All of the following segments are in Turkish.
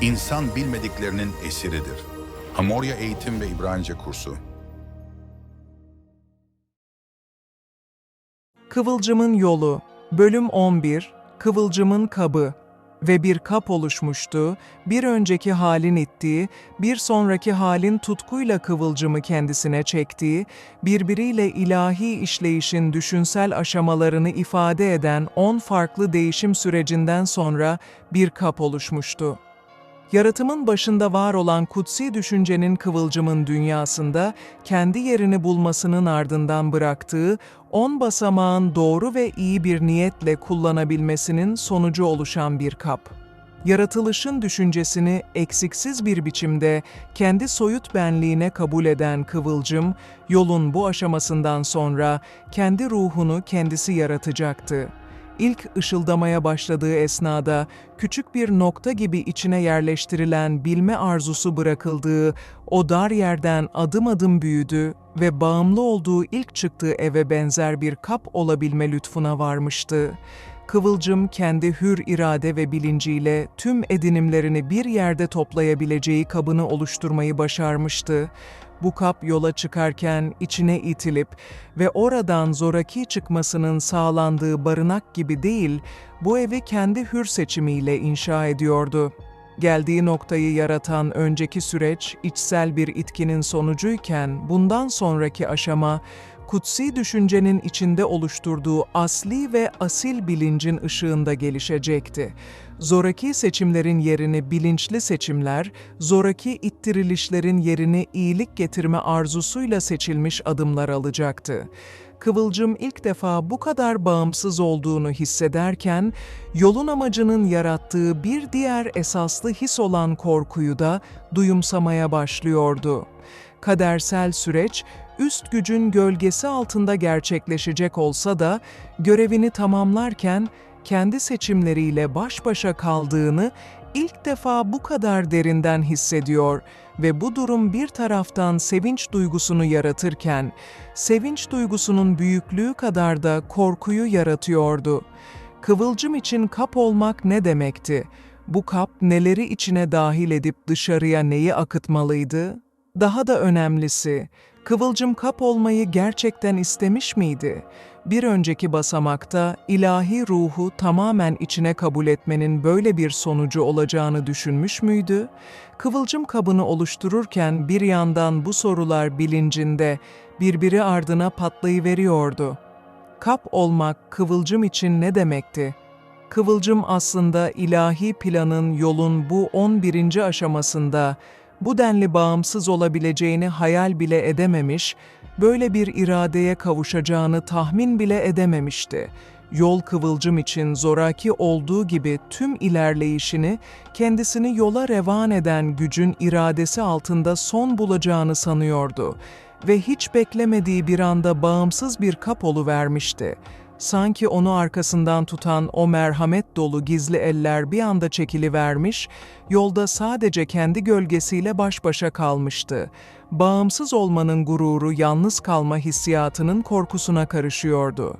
İnsan bilmediklerinin esiridir. Hamorya Eğitim ve İbranice Kursu Kıvılcımın Yolu Bölüm 11 Kıvılcımın Kabı ve bir kap oluşmuştu, bir önceki halin ittiği, bir sonraki halin tutkuyla kıvılcımı kendisine çektiği, birbiriyle ilahi işleyişin düşünsel aşamalarını ifade eden on farklı değişim sürecinden sonra bir kap oluşmuştu. Yaratımın başında var olan kutsi düşüncenin kıvılcımın dünyasında kendi yerini bulmasının ardından bıraktığı on basamağın doğru ve iyi bir niyetle kullanabilmesinin sonucu oluşan bir kap. Yaratılışın düşüncesini eksiksiz bir biçimde kendi soyut benliğine kabul eden kıvılcım, yolun bu aşamasından sonra kendi ruhunu kendisi yaratacaktı ilk ışıldamaya başladığı esnada küçük bir nokta gibi içine yerleştirilen bilme arzusu bırakıldığı o dar yerden adım adım büyüdü ve bağımlı olduğu ilk çıktığı eve benzer bir kap olabilme lütfuna varmıştı. Kıvılcım kendi hür irade ve bilinciyle tüm edinimlerini bir yerde toplayabileceği kabını oluşturmayı başarmıştı. Bu kap yola çıkarken içine itilip ve oradan zoraki çıkmasının sağlandığı barınak gibi değil, bu evi kendi hür seçimiyle inşa ediyordu. Geldiği noktayı yaratan önceki süreç içsel bir itkinin sonucuyken bundan sonraki aşama kutsi düşüncenin içinde oluşturduğu asli ve asil bilincin ışığında gelişecekti. Zoraki seçimlerin yerini bilinçli seçimler, zoraki ittirilişlerin yerini iyilik getirme arzusuyla seçilmiş adımlar alacaktı. Kıvılcım ilk defa bu kadar bağımsız olduğunu hissederken, yolun amacının yarattığı bir diğer esaslı his olan korkuyu da duyumsamaya başlıyordu. Kadersel süreç, üst gücün gölgesi altında gerçekleşecek olsa da, görevini tamamlarken kendi seçimleriyle baş başa kaldığını ilk defa bu kadar derinden hissediyor ve bu durum bir taraftan sevinç duygusunu yaratırken, sevinç duygusunun büyüklüğü kadar da korkuyu yaratıyordu. Kıvılcım için kap olmak ne demekti? Bu kap neleri içine dahil edip dışarıya neyi akıtmalıydı? Daha da önemlisi, Kıvılcım kap olmayı gerçekten istemiş miydi? Bir önceki basamakta ilahi ruhu tamamen içine kabul etmenin böyle bir sonucu olacağını düşünmüş müydü? Kıvılcım kabını oluştururken bir yandan bu sorular bilincinde birbiri ardına patlayıveriyordu. Kap olmak kıvılcım için ne demekti? Kıvılcım aslında ilahi planın yolun bu 11. aşamasında bu denli bağımsız olabileceğini hayal bile edememiş, böyle bir iradeye kavuşacağını tahmin bile edememişti. Yol kıvılcım için zoraki olduğu gibi tüm ilerleyişini kendisini yola revan eden gücün iradesi altında son bulacağını sanıyordu ve hiç beklemediği bir anda bağımsız bir kap vermişti. Sanki onu arkasından tutan o merhamet dolu gizli eller bir anda çekilivermiş, yolda sadece kendi gölgesiyle baş başa kalmıştı. Bağımsız olmanın gururu yalnız kalma hissiyatının korkusuna karışıyordu.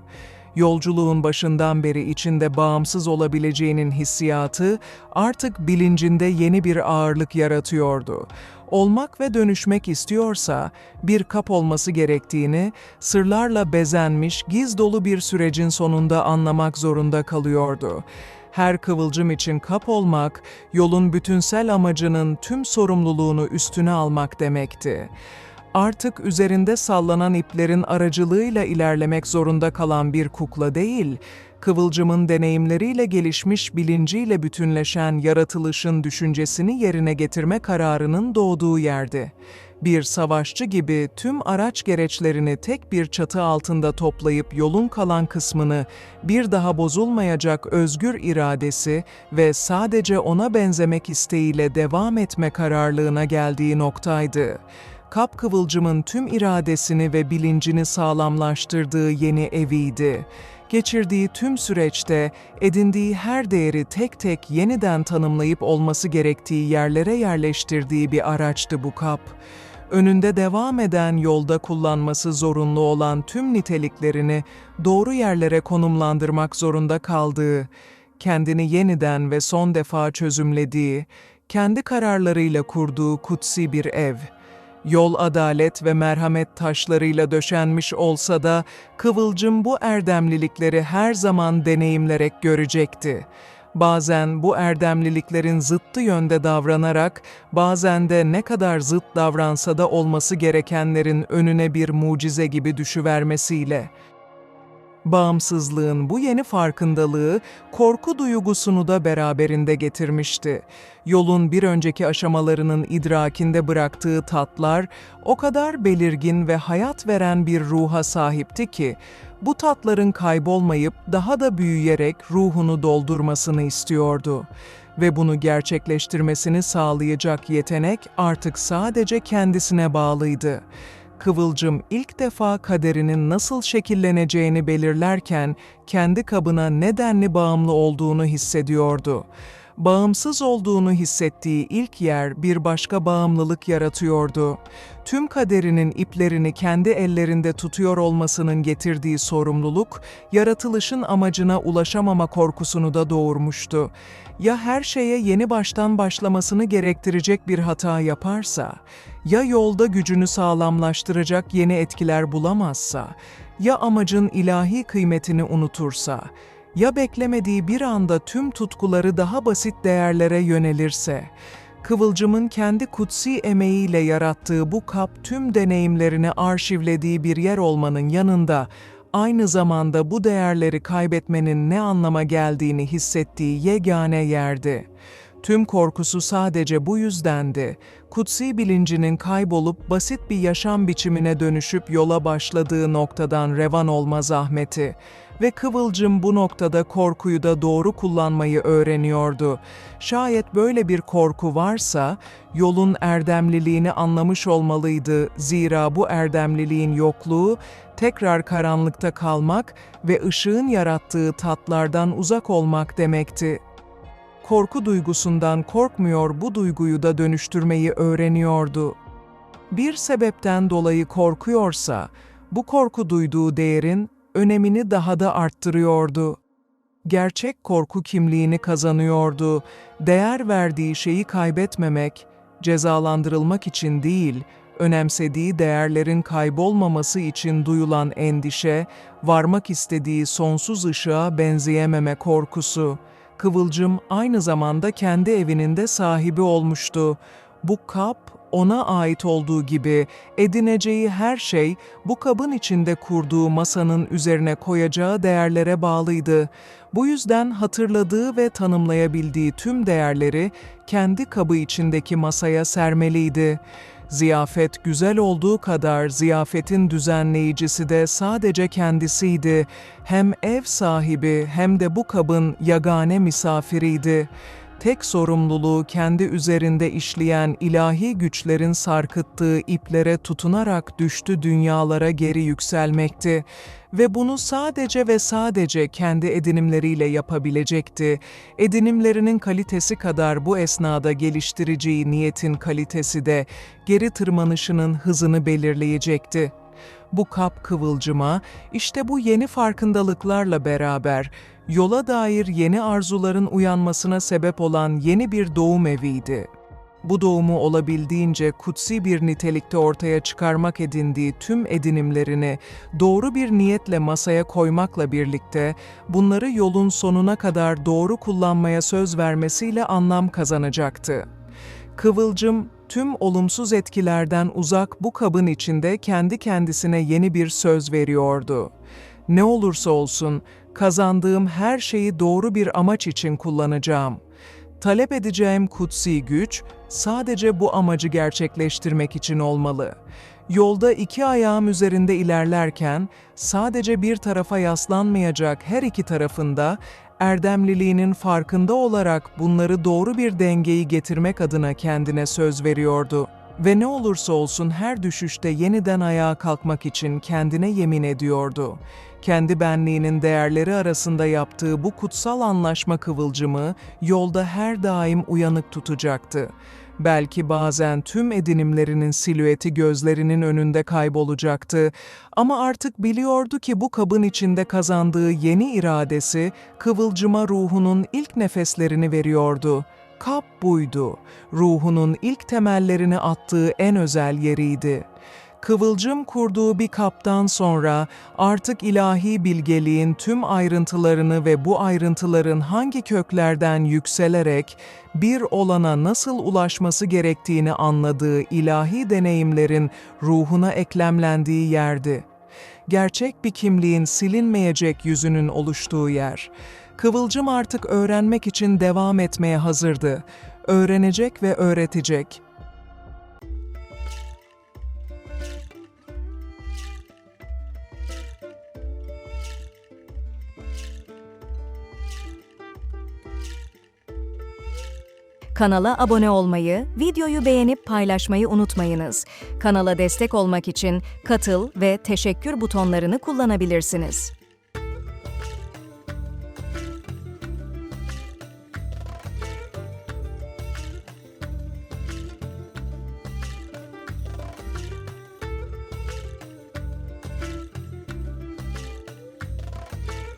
Yolculuğun başından beri içinde bağımsız olabileceğinin hissiyatı artık bilincinde yeni bir ağırlık yaratıyordu olmak ve dönüşmek istiyorsa bir kap olması gerektiğini sırlarla bezenmiş giz dolu bir sürecin sonunda anlamak zorunda kalıyordu. Her kıvılcım için kap olmak, yolun bütünsel amacının tüm sorumluluğunu üstüne almak demekti artık üzerinde sallanan iplerin aracılığıyla ilerlemek zorunda kalan bir kukla değil, Kıvılcımın deneyimleriyle gelişmiş bilinciyle bütünleşen yaratılışın düşüncesini yerine getirme kararının doğduğu yerdi. Bir savaşçı gibi tüm araç gereçlerini tek bir çatı altında toplayıp yolun kalan kısmını bir daha bozulmayacak özgür iradesi ve sadece ona benzemek isteğiyle devam etme kararlılığına geldiği noktaydı kap kıvılcımın tüm iradesini ve bilincini sağlamlaştırdığı yeni eviydi geçirdiği tüm süreçte edindiği her değeri tek tek yeniden tanımlayıp olması gerektiği yerlere yerleştirdiği bir araçtı bu kap. Önünde devam eden yolda kullanması zorunlu olan tüm niteliklerini doğru yerlere konumlandırmak zorunda kaldığı, kendini yeniden ve son defa çözümlediği, kendi kararlarıyla kurduğu kutsi bir ev. Yol adalet ve merhamet taşlarıyla döşenmiş olsa da Kıvılcım bu erdemlilikleri her zaman deneyimlerek görecekti. Bazen bu erdemliliklerin zıttı yönde davranarak, bazen de ne kadar zıt davransa da olması gerekenlerin önüne bir mucize gibi düşüvermesiyle. Bağımsızlığın bu yeni farkındalığı korku duygusunu da beraberinde getirmişti. Yolun bir önceki aşamalarının idrakinde bıraktığı tatlar o kadar belirgin ve hayat veren bir ruha sahipti ki bu tatların kaybolmayıp daha da büyüyerek ruhunu doldurmasını istiyordu ve bunu gerçekleştirmesini sağlayacak yetenek artık sadece kendisine bağlıydı. Kıvılcım ilk defa kaderinin nasıl şekilleneceğini belirlerken kendi kabına nedenli bağımlı olduğunu hissediyordu. Bağımsız olduğunu hissettiği ilk yer bir başka bağımlılık yaratıyordu. Tüm kaderinin iplerini kendi ellerinde tutuyor olmasının getirdiği sorumluluk, yaratılışın amacına ulaşamama korkusunu da doğurmuştu. Ya her şeye yeni baştan başlamasını gerektirecek bir hata yaparsa, ya yolda gücünü sağlamlaştıracak yeni etkiler bulamazsa, ya amacın ilahi kıymetini unutursa, ya beklemediği bir anda tüm tutkuları daha basit değerlere yönelirse, Kıvılcımın kendi kutsi emeğiyle yarattığı bu kap tüm deneyimlerini arşivlediği bir yer olmanın yanında, aynı zamanda bu değerleri kaybetmenin ne anlama geldiğini hissettiği yegane yerdi. Tüm korkusu sadece bu yüzdendi. Kutsi bilincinin kaybolup basit bir yaşam biçimine dönüşüp yola başladığı noktadan revan olma zahmeti. Ve Kıvılcım bu noktada korkuyu da doğru kullanmayı öğreniyordu. Şayet böyle bir korku varsa, yolun erdemliliğini anlamış olmalıydı. Zira bu erdemliliğin yokluğu, tekrar karanlıkta kalmak ve ışığın yarattığı tatlardan uzak olmak demekti korku duygusundan korkmuyor bu duyguyu da dönüştürmeyi öğreniyordu. Bir sebepten dolayı korkuyorsa, bu korku duyduğu değerin önemini daha da arttırıyordu. Gerçek korku kimliğini kazanıyordu. Değer verdiği şeyi kaybetmemek, cezalandırılmak için değil, önemsediği değerlerin kaybolmaması için duyulan endişe, varmak istediği sonsuz ışığa benzeyememe korkusu. Kıvılcım aynı zamanda kendi evinin de sahibi olmuştu. Bu kap ona ait olduğu gibi edineceği her şey bu kabın içinde kurduğu masanın üzerine koyacağı değerlere bağlıydı. Bu yüzden hatırladığı ve tanımlayabildiği tüm değerleri kendi kabı içindeki masaya sermeliydi. Ziyafet güzel olduğu kadar ziyafetin düzenleyicisi de sadece kendisiydi. Hem ev sahibi hem de bu kabın yagane misafiriydi. Tek sorumluluğu kendi üzerinde işleyen ilahi güçlerin sarkıttığı iplere tutunarak düştü dünyalara geri yükselmekti ve bunu sadece ve sadece kendi edinimleriyle yapabilecekti. Edinimlerinin kalitesi kadar bu esnada geliştireceği niyetin kalitesi de geri tırmanışının hızını belirleyecekti. Bu kap kıvılcıma, işte bu yeni farkındalıklarla beraber yola dair yeni arzuların uyanmasına sebep olan yeni bir doğum eviydi. Bu doğumu olabildiğince kutsi bir nitelikte ortaya çıkarmak edindiği tüm edinimlerini doğru bir niyetle masaya koymakla birlikte bunları yolun sonuna kadar doğru kullanmaya söz vermesiyle anlam kazanacaktı. Kıvılcım tüm olumsuz etkilerden uzak bu kabın içinde kendi kendisine yeni bir söz veriyordu. Ne olursa olsun kazandığım her şeyi doğru bir amaç için kullanacağım. Talep edeceğim kutsi güç sadece bu amacı gerçekleştirmek için olmalı. Yolda iki ayağım üzerinde ilerlerken sadece bir tarafa yaslanmayacak her iki tarafında erdemliliğinin farkında olarak bunları doğru bir dengeyi getirmek adına kendine söz veriyordu. Ve ne olursa olsun her düşüşte yeniden ayağa kalkmak için kendine yemin ediyordu. Kendi benliğinin değerleri arasında yaptığı bu kutsal anlaşma kıvılcımı yolda her daim uyanık tutacaktı. Belki bazen tüm edinimlerinin silüeti gözlerinin önünde kaybolacaktı ama artık biliyordu ki bu kabın içinde kazandığı yeni iradesi kıvılcıma ruhunun ilk nefeslerini veriyordu. Kap buydu. Ruhunun ilk temellerini attığı en özel yeriydi. Kıvılcım kurduğu bir kaptan sonra artık ilahi bilgeliğin tüm ayrıntılarını ve bu ayrıntıların hangi köklerden yükselerek bir olana nasıl ulaşması gerektiğini anladığı ilahi deneyimlerin ruhuna eklemlendiği yerdi. Gerçek bir kimliğin silinmeyecek yüzünün oluştuğu yer. Kıvılcım artık öğrenmek için devam etmeye hazırdı. Öğrenecek ve öğretecek. Kanala abone olmayı, videoyu beğenip paylaşmayı unutmayınız. Kanala destek olmak için katıl ve teşekkür butonlarını kullanabilirsiniz.